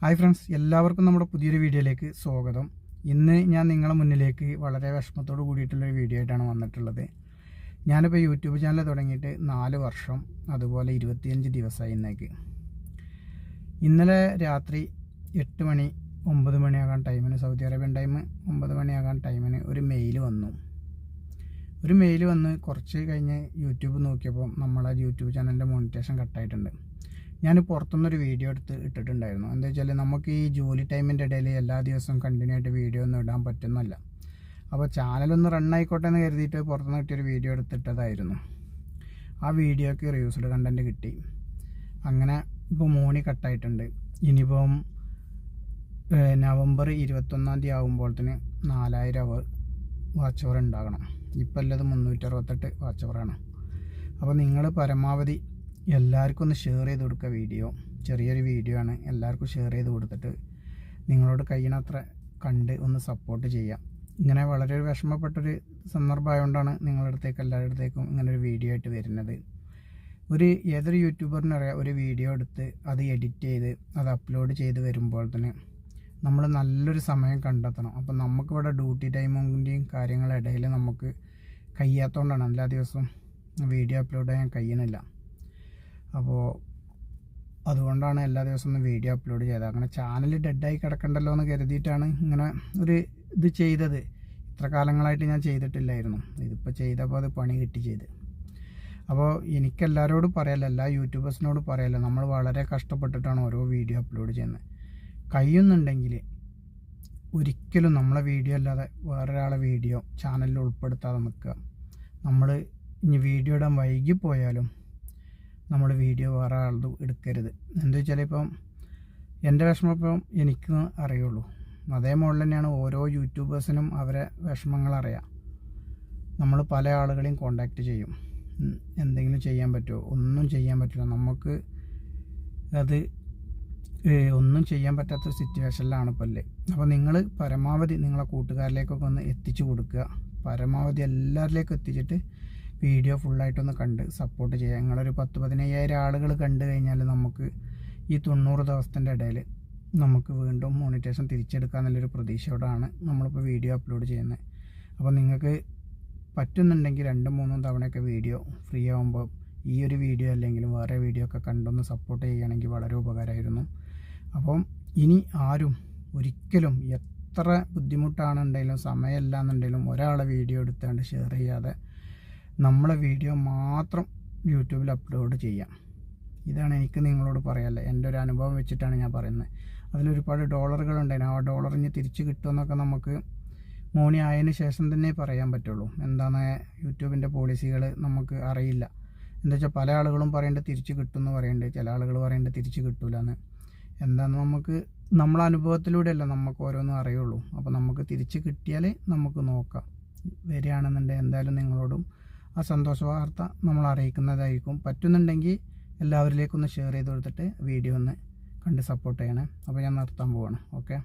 Hi friends എല്ലാവർക്കും നമ്മുടെ പുതിയൊരു വീഡിയോയിലേക്ക് സ്വാഗതം. ഇന്ന് ഞാൻ നിങ്ങളുടെ മുന്നിലേക്ക് വളരെ വിഷമത്തോട് കൂടിയിട്ടുള്ളൊരു വീഡിയോ ആയിട്ടാണ് വന്നിട്ടുള്ളത്. ഞാനിപ്പോൾ യൂട്യൂബ് ചാനൽ തുടങ്ങിയിട്ട് നാല് വർഷം അതുപോലെ ഇരുപത്തിയഞ്ച് ദിവസമായി ഇന്നേക്ക്. ഇന്നലെ രാത്രി എട്ട് മണി ഒമ്പത് മണിയാകാൻ ടൈമിന് സൗദി അറേബ്യൻ ടൈം ഒമ്പത് മണിയാകാൻ ടൈമിന് ഒരു മെയിൽ വന്നു. ഒരു മെയിൽ വന്ന് കുറച്ച് കഴിഞ്ഞ് യൂട്യൂബ് നോക്കിയപ്പോൾ നമ്മളെ യൂട്യൂബ് ചാനലിന്റെ മോണിറ്റേഷൻ കട്ടായിട്ടുണ്ട്. ഞാൻ പുറത്തുനിന്നൊരു വീഡിയോ എടുത്ത് ഇട്ടിട്ടുണ്ടായിരുന്നു. എന്താ വെച്ചാൽ നമുക്ക് ഈ ജോലി ടൈമിന്റെ ഇടയിൽ എല്ലാ ദിവസവും കണ്ടിന്യൂ ആയിട്ട് വീഡിയോ ഒന്നും ഇടാൻ പറ്റുന്നില്ല അപ്പോൾ ചാനലൊന്ന് റൺ ആയിക്കോട്ടെ എന്ന് കരുതിയിട്ട് പുറത്തുനിന്ന് കിട്ടിയൊരു വീഡിയോ എടുത്തിട്ടതായിരുന്നു. ആ വീഡിയോക്ക് റിവ്യൂസ്ഡ് കണ്ടന്റ് കിട്ടി. അങ്ങനെ ഇപ്പോൾ മോണി കട്ടായിട്ടുണ്ട് ഇനിയിപ്പം നവംബർ ഇരുപത്തൊന്നാം തീയതി ആകുമ്പോഴത്തേന് നാലായിരം അവർ വാച്ച് അവർ ഉണ്ടാകണം ഇപ്പം അല്ലത് മുന്നൂറ്ററുപത്തെട്ട് വാച്ച് അവറാണ് അപ്പോൾ നിങ്ങൾ പരമാവധി എല്ലാവർക്കും ഒന്ന് ഷെയർ ചെയ്ത് കൊടുക്കുക വീഡിയോ ചെറിയൊരു വീഡിയോ ആണ്. എല്ലാവർക്കും ഷെയർ ചെയ്ത് കൊടുത്തിട്ട് നിങ്ങളോട് കഴിയണത്ര കണ്ട് ഒന്ന് സപ്പോർട്ട് ചെയ്യാം. ഇങ്ങനെ വളരെ ഒരു വിഷമപ്പെട്ടൊരു സന്ദർഭമായതുകൊണ്ടാണ് നിങ്ങളുടെ അടുത്തേക്ക് എല്ലാവരുടെ അടുത്തേക്കും ഇങ്ങനെ ഒരു വീഡിയോ ആയിട്ട് വരുന്നത്. ഒരു ഏതൊരു യൂട്യൂബറിന് അറിയാം ഒരു വീഡിയോ എടുത്ത് അത് എഡിറ്റ് ചെയ്ത് അത് അപ്ലോഡ് ചെയ്ത് വരുമ്പോൾ തന്നെ നമ്മൾ നല്ലൊരു സമയം കണ്ടെത്തണം. അപ്പം നമുക്കിവിടെ ഡ്യൂട്ടി ടൈമിന്റെയും കാര്യങ്ങളുടെ ഇടയിൽ നമുക്ക് കഴിയാത്തതുകൊണ്ടാണ് എല്ലാ ദിവസവും വീഡിയോ അപ്ലോഡ് ചെയ്യാൻ കഴിയണില്ല അപ്പോൾ അതുകൊണ്ടാണ് എല്ലാ ദിവസവും ഒന്ന് വീഡിയോ അപ്ലോഡ് ചെയ്തത്. അങ്ങനെ ചാനൽ ഡെഡായി കിടക്കണ്ടല്ലോ എന്ന് കരുതിയിട്ടാണ് ഇങ്ങനെ ഒരു ഇത് ചെയ്തത്. ഇത്ര കാലങ്ങളായിട്ട് ഞാൻ ചെയ്തിട്ടില്ലായിരുന്നു. ഇതിപ്പോൾ ചെയ്തപ്പോൾ അത് പണി കിട്ടി ചെയ്ത്. അപ്പോൾ എനിക്കെല്ലാവരോടും പറയാമല്ലോ എല്ലാ യൂട്യൂബേഴ്സിനോടും പറയാമല്ലോ നമ്മൾ വളരെ കഷ്ടപ്പെട്ടിട്ടാണ് ഓരോ വീഡിയോ അപ്ലോഡ് ചെയ്യുന്നത്. കഴിയുന്നുണ്ടെങ്കിൽ ഒരിക്കലും നമ്മളെ വീഡിയോ അല്ലാതെ വേറൊരാളെ വീഡിയോ ചാനലിൽ ഉൾപ്പെടുത്താതെ നിൽക്കുക. നമ്മൾ ഇനി വീഡിയോ ഇടാൻ വൈകിപ്പോയാലും നമ്മൾ വീഡിയോ വേറെ ആളുടെ എടുക്കരുത്. എന്താ വെച്ചാൽ ഇപ്പം എന്റെ വിഷമം ഇപ്പം എനിക്ക് അറിയുള്ളൂ. അതേ മോഡൽ തന്നെയാണ് ഓരോ യൂട്യൂബേഴ്സിനും അവരെ വിഷമങ്ങൾ അറിയാം. നമ്മൾ പല ആളുകളെയും കോണ്ടാക്ട് ചെയ്യും. എന്തെങ്കിലും ചെയ്യാൻ പറ്റുമോ? ഒന്നും ചെയ്യാൻ പറ്റില്ല. നമുക്ക് അത് ഒന്നും ചെയ്യാൻ പറ്റാത്ത സിറ്റുവേഷനിലാണ് ഇപ്പോൾ അല്ലേ അപ്പോൾ നിങ്ങൾ പരമാവധി നിങ്ങളെ കൂട്ടുകാരിലേക്കൊക്കെ ഒന്ന് എത്തിച്ചു കൊടുക്കുക. പരമാവധി എല്ലാവരിലേക്കും എത്തിച്ചിട്ട് വീഡിയോ ഫുള്ളായിട്ടൊന്ന് കണ്ട് സപ്പോർട്ട് ചെയ്യുക നിങ്ങളൊരു പത്ത് പതിനയ്യായിരം ആളുകൾ കണ്ടു കഴിഞ്ഞാൽ നമുക്ക് ഈ തൊണ്ണൂറ് ദിവസത്തിന്റെ ഇടയിൽ നമുക്ക് വീണ്ടും മോണിറ്റേഷൻ തിരിച്ചെടുക്കാമെന്നുള്ളൊരു പ്രതീക്ഷയോടാണ് നമ്മളിപ്പോൾ വീഡിയോ അപ്ലോഡ് ചെയ്യുന്നത്. അപ്പോൾ നിങ്ങൾക്ക് പറ്റുന്നുണ്ടെങ്കിൽ രണ്ടും മൂന്നും തവണയൊക്കെ വീഡിയോ ഫ്രീ ആകുമ്പോൾ ഈ ഒരു വീഡിയോ അല്ലെങ്കിലും വേറെ വീഡിയോ ഒക്കെ കണ്ടൊന്ന് സപ്പോർട്ട് ചെയ്യുകയാണെങ്കിൽ വളരെ ഉപകാരമായിരുന്നു. അപ്പം ഇനി ആരും ഒരിക്കലും എത്ര ബുദ്ധിമുട്ടാണെന്നുണ്ടെങ്കിലും സമയമില്ല എന്നുണ്ടെങ്കിലും ഒരാളെ വീഡിയോ എടുത്താണ്ട് ഷെയർ ചെയ്യാതെ നമ്മളെ വീഡിയോ മാത്രം യൂട്യൂബിൽ അപ്ലോഡ് ചെയ്യാം. ഇതാണ് എനിക്ക് നിങ്ങളോട് പറയാല്ലേ എന്റെ ഒരു അനുഭവം വെച്ചിട്ടാണ് ഞാൻ പറയുന്നത്. അതിലൊരുപാട് ഡോളറുകൾ ഉണ്ടായിരുന്നു ആ ഡോളർ ഇനി തിരിച്ച് കിട്ടുമെന്നൊക്കെ നമുക്ക് മോണി ആയതിനു ശേഷം തന്നെ പറയാൻ പറ്റുള്ളൂ. എന്താണ് യൂട്യൂബിന്റെ പോളിസികൾ നമുക്ക് അറിയില്ല. എന്താ വെച്ചാൽ പല ആളുകളും പറയേണ്ടത് തിരിച്ച് കിട്ടുമെന്ന് പറയുന്നുണ്ട് ചില ആളുകൾ പറയുന്നുണ്ട് തിരിച്ച് കിട്ടില്ല എന്ന് എന്താണെന്ന് നമുക്ക് നമ്മളെ അനുഭവത്തിലൂടെയല്ല നമുക്ക് ഓരോന്നും അറിയുള്ളൂ. അപ്പോൾ നമുക്ക് തിരിച്ച് കിട്ടിയാൽ നമുക്ക് നോക്കാം. വരികയാണെന്നുണ്ടെങ്കിൽ എന്തായാലും നിങ്ങളോടും ആ സന്തോഷ വാർത്ത നമ്മൾ അറിയിക്കുന്നതായിരിക്കും പറ്റുന്നുണ്ടെങ്കിൽ എല്ലാവരിലേക്കൊന്ന് ഷെയർ ചെയ്ത് കൊടുത്തിട്ട് വീഡിയോ ഒന്ന് കണ്ട് സപ്പോർട്ട് ചെയ്യണേ. അപ്പോൾ ഞാൻ നിർത്താൻ പോവാണ്. ഓക്കെ